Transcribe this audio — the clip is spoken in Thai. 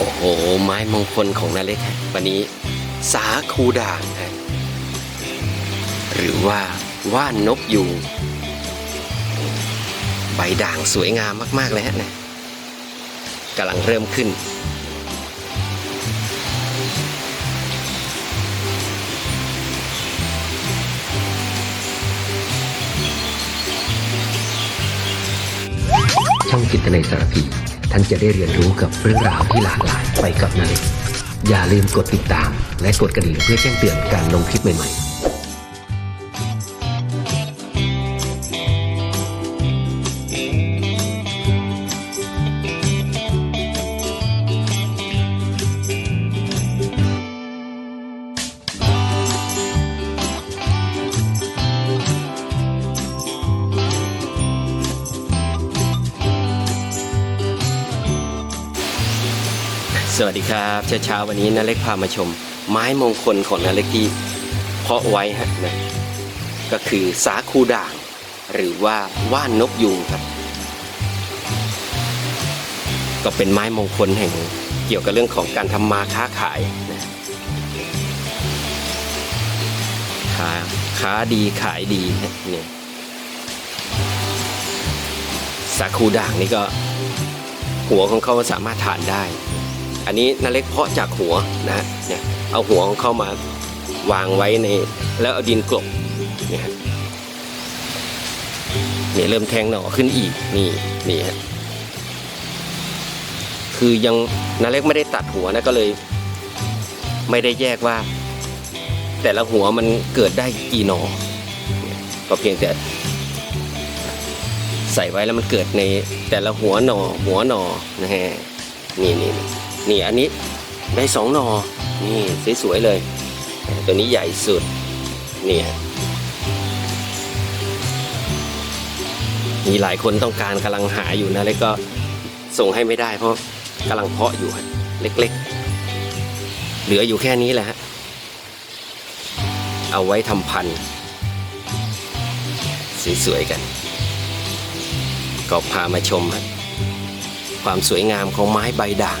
โอ้โห ไม้มงคลของนาเล็กวันนี้สาคูด่างฮะหรือว่าว่านนกยูงใบด่างสวยงามมากๆเลยฮะนะกำลังเริ่มขึ้น ช่องจิตในสารพี ท่านจะได้เรียนรู้กับเรื่องราวที่หลากหลายไปกับนาเล็กอย่าลืมกดติดตาม และกดกระดิ่งเพื่อแจ้งเตือนการลงคลิปใหม่ๆ สวัสดีครับเช้าเช้าวันนี้นาเล็กพามาชม ไม้มงคลของนาเล็กที่เพาะไว้ฮะนะก็คือสาคูด่าง หรือว่าว่านนกยุงครับ ก็เป็นไม้มงคลแห่งเกี่ยวกับเรื่องของการทำมาค้าขายนะค้าค้าดีขายดีเนี่ยสาคูด่างนี่ก็ หัวของเขาสามารถทานได้ อันนี้นาเล็กเพาะจากหัวนะฮะเนี่ยเอาหัวของเข้ามาวางไว้ใน แล้วเอาดินกลบเนี่ยเนี่ยเริ่มแทงหน่อขึ้นอีกนี่นี่ฮะคือยังนาเล็กไม่ได้ตัดหัวนะก็เลย ไม่ได้แยกว่า แต่ละหัวมันเกิดได้กี่หน่อก็เพียงแต่ใส่ไว้แล้วมันเกิดในแต่ละหัวหน่อหัวหน่อนะฮะนี่นี่ นี่อันนี้ได้สองหนอนี่สวยๆเลย ตัวนี้ใหญ่สุดนี่ฮะมีหลายคนต้องการกำลังหาอยู่นะ แล้วก็ส่งให้ไม่ได้เพราะกำลังเพาะอยู่เล็กๆ เหลืออยู่แค่นี้แหละฮะเอาไว้ทำพันธุ์สวยๆกัน ก็พามาชม ความสวยงามของไม้ใบด่าง